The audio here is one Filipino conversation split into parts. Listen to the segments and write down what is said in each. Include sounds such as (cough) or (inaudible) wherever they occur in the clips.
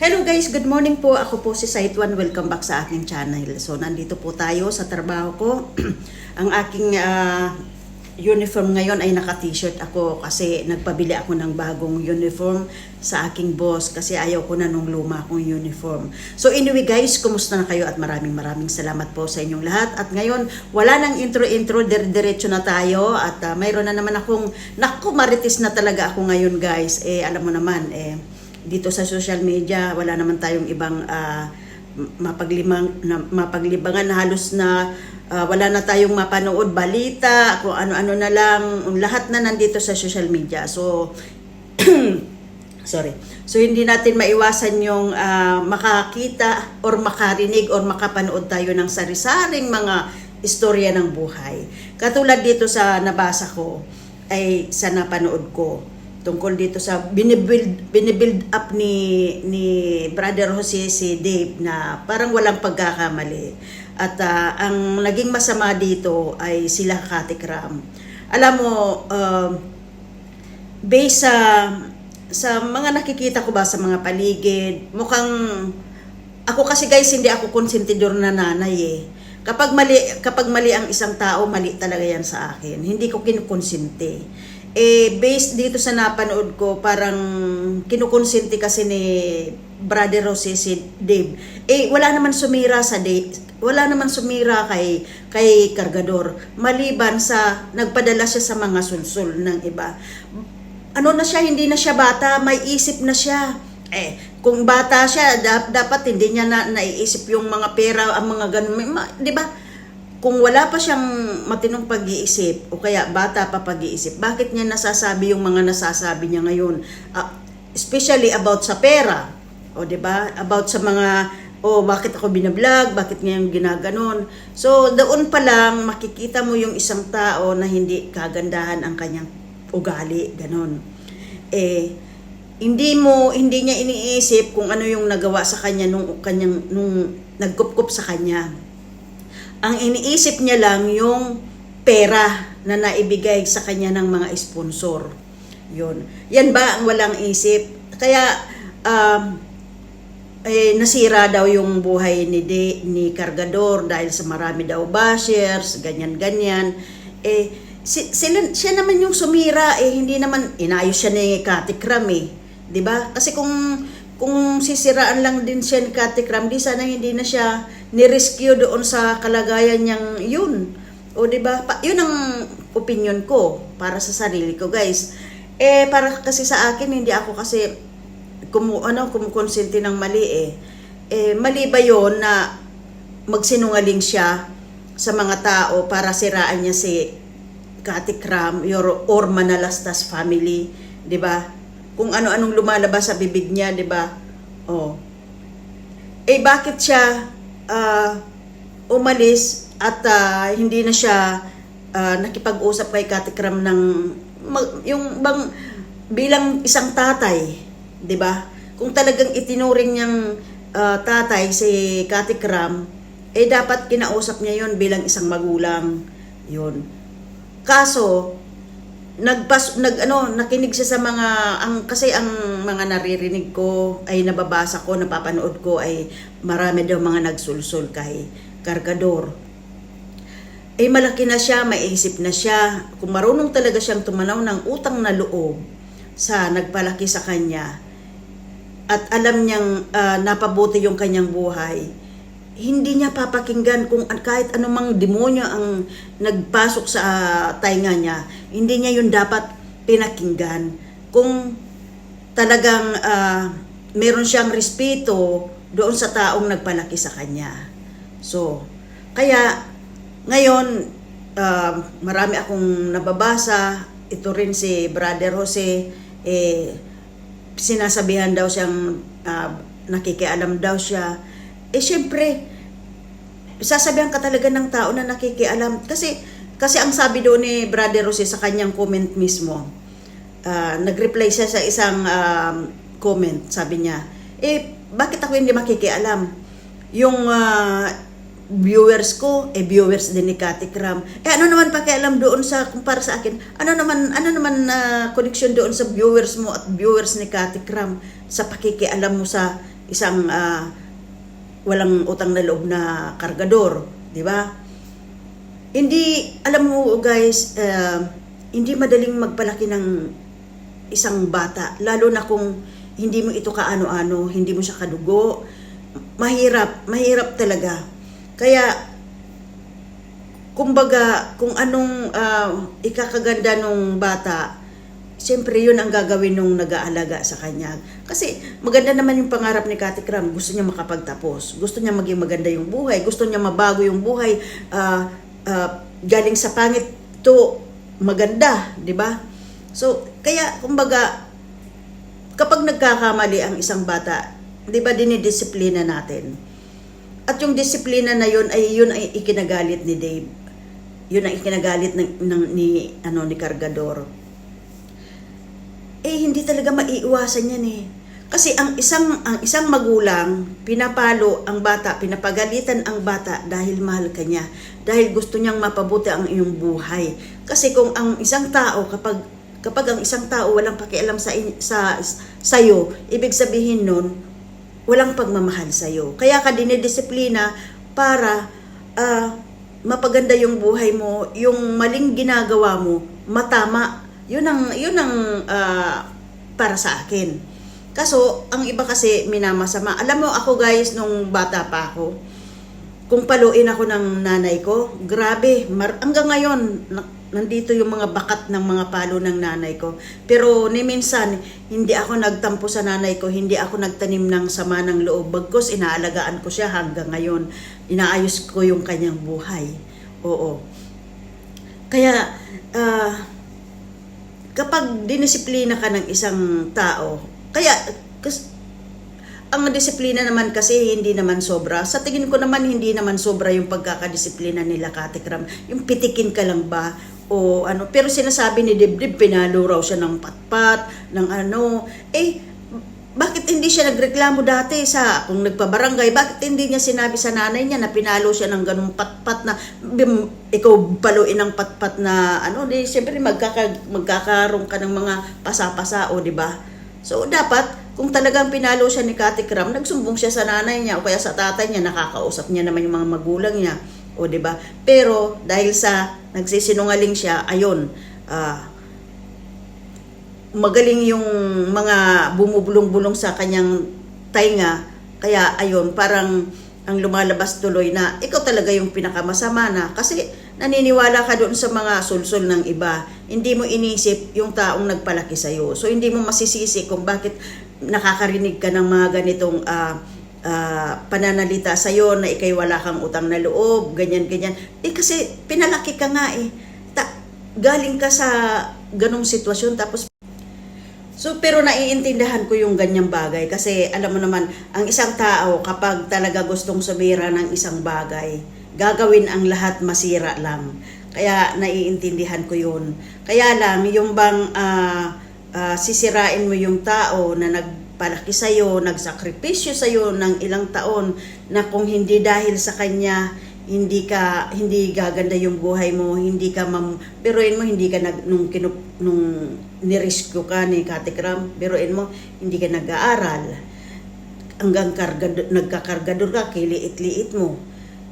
Hello guys, good morning po. Ako po si Saitwan. Welcome back sa aking channel. So, nandito po tayo sa trabaho ko. (clears throat) Ang aking ah, uniform ngayon ay naka-t-shirt ako kasi nagpabili ako ng bagong uniform sa aking boss kasi ayaw ko na nung luma kong uniform. So anyway guys, kumusta na kayo at maraming maraming salamat po sa inyong lahat. At ngayon, wala nang intro-intro, dire-diretso na tayo at ah, mayroon na naman akong, naku, na talaga ako ngayon guys. Eh, alam mo naman, eh, dito sa social media, wala naman tayong ibang ah, mapaglimang na, mapaglibangan na halos na ah, wala na tayong mapanood balita, kung ano-ano na lang, lahat na nandito sa social media. So (clears throat) sorry. So hindi natin maiwasan yung ah, makakita or makarinig or makapanood tayo ng sari-saring mga istorya ng buhay. Katulad dito sa nabasa ko ay sa napanood ko tungkol dito sa binibuild, binibuild up ni ni Brother Jose si Dave na parang walang pagkakamali. At ah, ang naging masama dito ay sila Katikram. Alam mo, um, based sa sa mga nakikita ko ba sa mga paligid, mukhang ako kasi guys hindi ako konsentidor na nanay eh. Kapag mali kapag mali ang isang tao, mali talaga yan sa akin. Hindi ko kinukonsente. Eh based dito sa napanood ko, parang kinukonsente kasi ni Brother Jose si Dave. Eh wala naman sumira sa Dave. Wala naman sumira kay kay Kargador maliban sa nagpadala siya sa mga sulsul ng iba ano na siya, hindi na siya bata, may isip na siya. Eh, kung bata siya, dap- dapat hindi niya na naiisip yung mga pera, ang mga ganun. Di ba? Kung wala pa siyang matinong pag-iisip, o kaya bata pa pag-iisip, bakit niya nasasabi yung mga nasasabi niya ngayon? Ah, especially about sa pera. O, di ba? About sa mga, o bakit ako binablog, bakit ngayon ginaganon. So, doon pa lang, makikita mo yung isang tao na hindi kagandahan ang kanyang ugali, ganon. Eh, hindi mo, hindi niya iniisip kung ano yung nagawa sa kanya nung kanyang, nung nagkupkup sa kanya. Ang iniisip niya lang yung pera na naibigay sa kanya ng mga sponsor. Yun. Yan ba ang walang isip? Kaya, um, eh, nasira daw yung buhay ni De, ni Cargador dahil sa marami daw bashers, ganyan-ganyan. Eh, si, sila, siya naman yung sumira, eh, hindi naman, inayos siya ni Katikram eh. ba? Kasi kung, kung sisiraan lang din siya ni Katikram, di sana hindi na siya ni-rescue doon sa kalagayan niyang yun. O 'di ba? Yun ang opinion ko para sa sarili ko, guys. Eh para kasi sa akin hindi ako kasi kumu ano kumukonsente ng mali eh. Eh mali ba 'yon na magsinungaling siya sa mga tao para siraan niya si Katikram or, or Manalastas family, 'di ba? Kung ano-anong lumalabas sa bibig niya, 'di ba? Oh. Eh bakit siya ah, umalis at ah, hindi na siya ah, nakipag-usap kay Katikram ng mag- yung bang bilang isang tatay, 'di ba? Kung talagang itinuring niyang ah, tatay si Katikram, eh dapat kinausap niya 'yon bilang isang magulang. 'Yun. Kaso nagpas nag ano nakinig siya sa mga ang kasi ang mga naririnig ko ay nababasa ko napapanood ko ay marami daw mga nagsulsul kay Kargador eh malaki na siya maiisip na siya. Kung marunong talaga siyang tumanaw ng utang na loob sa nagpalaki sa kanya at alam niyang ah, napabuti yung kanyang buhay hindi niya papakinggan kung kahit anumang demonyo ang nagpasok sa ah, tainga niya, hindi niya yun dapat pinakinggan. Kung talagang ah, meron siyang respeto doon sa taong nagpalaki sa kanya. So, kaya ngayon, ah, marami akong nababasa, ito rin si Brother Jose, eh, sinasabihan daw siyang ah, nakikialam daw siya. Eh, syempre, sasabihan ka talaga ng tao na nakikialam. Kasi, kasi ang sabi doon ni Brother Jose sa kanyang comment mismo, ah, nag-reply siya sa isang um, comment, sabi niya, eh, bakit ako hindi makikialam? Yung ah, viewers ko, eh viewers din ni Kati Kram. Eh ano naman pakialam doon sa, kumpara sa akin, ano naman, ano naman na connection doon sa viewers mo at viewers ni Kati Kram sa pakikialam mo sa isang ah, walang utang na loob na kargador, di ba? Hindi, alam mo guys, ah, hindi madaling magpalaki ng isang bata, lalo na kung hindi mo ito kaano-ano, hindi mo siya kadugo, mahirap, mahirap talaga. Kaya, kumbaga, kung anong ah, ikakaganda nung bata, Siyempre, yun ang gagawin nung nag-aalaga sa kanya. Kasi maganda naman yung pangarap ni Kati Kram. Gusto niya makapagtapos. Gusto niya maging maganda yung buhay. Gusto niya mabago yung buhay. ah, ah, galing sa pangit to maganda, di ba? So, kaya, kumbaga, kapag nagkakamali ang isang bata, di ba dinidisiplina natin? At yung disiplina na yun ay yun ay ikinagalit ni Dave. Yun ang ikinagalit ng, ng ni ano ni Cargador eh hindi talaga maiiwasan yan eh. Kasi ang isang ang isang magulang pinapalo ang bata, pinapagalitan ang bata dahil mahal ka niya, dahil gusto niyang mapabuti ang iyong buhay. Kasi kung ang isang tao kapag kapag ang isang tao walang pakialam sa in- sa sa iyo, ibig sabihin nun walang pagmamahal sa iyo. Kaya ka dinidisiplina para ah, mapaganda yung buhay mo, yung maling ginagawa mo, matama. Yun ang yun ang ah, para sa akin. Kaso ang iba kasi minamasama. Alam mo ako guys nung bata pa ako, kung paluin ako ng nanay ko, grabe, mar- hanggang ngayon, na- nandito yung mga bakat ng mga palo ng nanay ko. Pero ni minsan, hindi ako nagtampo sa nanay ko, hindi ako nagtanim ng sama ng loob. Bagkos, inaalagaan ko siya hanggang ngayon. Inaayos ko yung kanyang buhay. Oo. Kaya, ah, kapag dinisiplina ka ng isang tao, kaya, kas, ang disiplina naman kasi hindi naman sobra. Sa tingin ko naman hindi naman sobra yung pagkakadisiplina nila Katikram. Yung pitikin ka lang ba o ano. Pero sinasabi ni Dibdib, pinalo raw siya ng patpat, ng ano. Eh, bakit hindi siya nagreklamo dati sa kung nagpabarangay? Bakit hindi niya sinabi sa nanay niya na pinalo siya ng ganung patpat na bim, ikaw paluin ng patpat na ano, di siyempre magkaka, magkakaroon ka ng mga pasapasa o di ba? So dapat kung talagang pinalo siya ni Kati Kram, nagsumbong siya sa nanay niya o kaya sa tatay niya, nakakausap niya naman yung mga magulang niya. O di ba? Pero dahil sa nagsisinungaling siya, ayun, ah, magaling yung mga bumubulong-bulong sa kanyang tainga. Kaya ayun, parang ang lumalabas tuloy na ikaw talaga yung pinakamasama na kasi naniniwala ka doon sa mga sulsol ng iba. Hindi mo inisip yung taong nagpalaki sa'yo. So hindi mo masisisi kung bakit nakakarinig ka ng mga ganitong ah, ah, pananalita sa'yo na ikay wala kang utang na loob, ganyan-ganyan. Eh kasi pinalaki ka nga eh. Ta- galing ka sa ganong sitwasyon tapos So, pero naiintindihan ko yung ganyang bagay kasi alam mo naman, ang isang tao kapag talaga gustong sumira ng isang bagay, gagawin ang lahat masira lang. Kaya naiintindihan ko yun. Kaya lang, yung bang ah, ah, sisirain mo yung tao na nagpalaki sa'yo, nagsakripisyo sa'yo ng ilang taon na kung hindi dahil sa kanya, hindi ka hindi gaganda yung buhay mo, hindi ka mam biruin mo hindi ka nag nung kinup, nung nirescue ka ni Kati Kram, biruin mo hindi ka nag-aaral. Hanggang kargado, nagkakargador ka, kiliit-liit mo.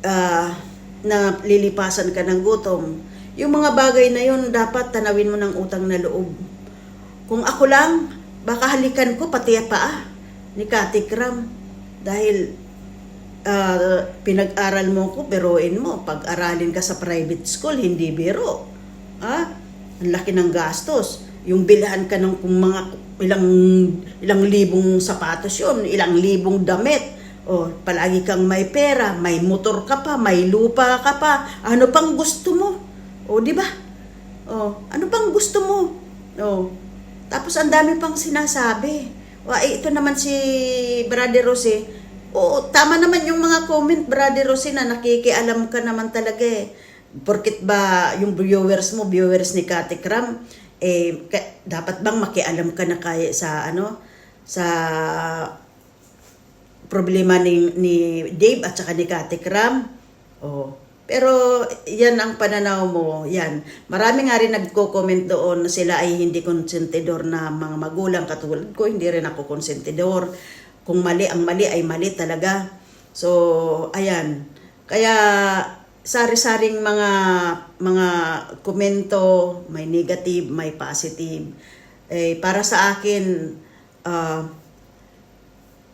Ah, na lilipasan ka ng gutom. Yung mga bagay na yun, dapat tanawin mo ng utang na loob. Kung ako lang, baka halikan ko pati paa ni Kati Kram. Dahil ah, pinag-aral mo ko, biruin mo. Pag-aralin ka sa private school, hindi biro. Ah, ang laki ng gastos. Yung bilhan ka ng kung mga ilang ilang libong sapatos yon, ilang libong damit. O, palagi kang may pera, may motor ka pa, may lupa ka pa. Ano pang gusto mo? O, di ba? O, ano pang gusto mo? O, tapos ang dami pang sinasabi. O, eh, ito naman si Brother Jose, Oo, tama naman yung mga comment, Brother Rosy, na nakikialam ka naman talaga eh. Porkit ba yung viewers mo, viewers ni Kati Kram, eh, ka- dapat bang makialam ka na kaya sa ano, sa problema ni, ni Dave at saka ni Kati Kram? Oh. Pero yan ang pananaw mo, yan. Marami nga rin nagko-comment doon na sila ay hindi konsentidor na mga magulang katulad ko, hindi rin ako konsentidor. Kung mali ang mali ay mali talaga. So, ayan. Kaya sari-saring mga mga komento, may negative, may positive. Eh para sa akin ah,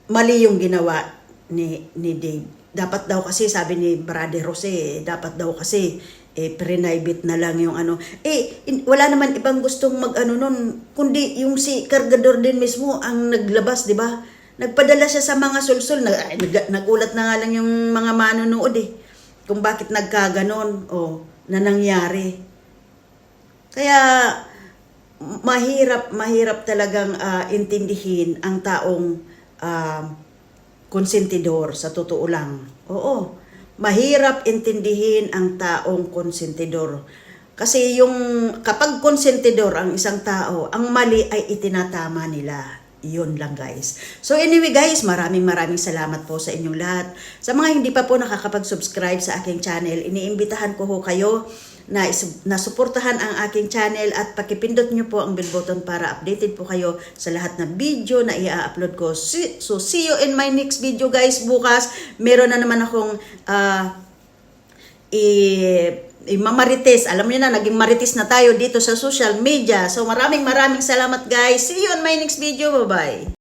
mali yung ginawa ni ni Dave. Dapat daw kasi sabi ni Brother Jose, eh, dapat daw kasi eh private na lang yung ano. Eh in- wala naman ibang gustong mag-ano nun kundi yung si kargador din mismo ang naglabas, 'di ba? Nagpadala siya sa mga sulsul, nag, ay, nag- nagulat na nga lang yung mga manonood eh. Kung bakit nagkaganon o na nangyari. Kaya mahirap mahirap talagang ah, intindihin ang taong ah, konsentidor sa totoo lang. Oo. Mahirap intindihin ang taong konsentidor. Kasi yung kapag konsentidor ang isang tao, ang mali ay itinatama nila. Yun lang guys. So anyway guys, maraming maraming salamat po sa inyong lahat. Sa mga hindi pa po nakakapag-subscribe sa aking channel, iniimbitahan ko ho kayo na, is- na suportahan ang aking channel at pakipindot nyo po ang bell button para updated po kayo sa lahat ng video na i-upload ko. So see you in my next video guys bukas. Meron na naman akong ah, i mamarites. Alam niyo na, naging marites na tayo dito sa social media. So maraming maraming salamat guys. See you on my next video. Bye-bye.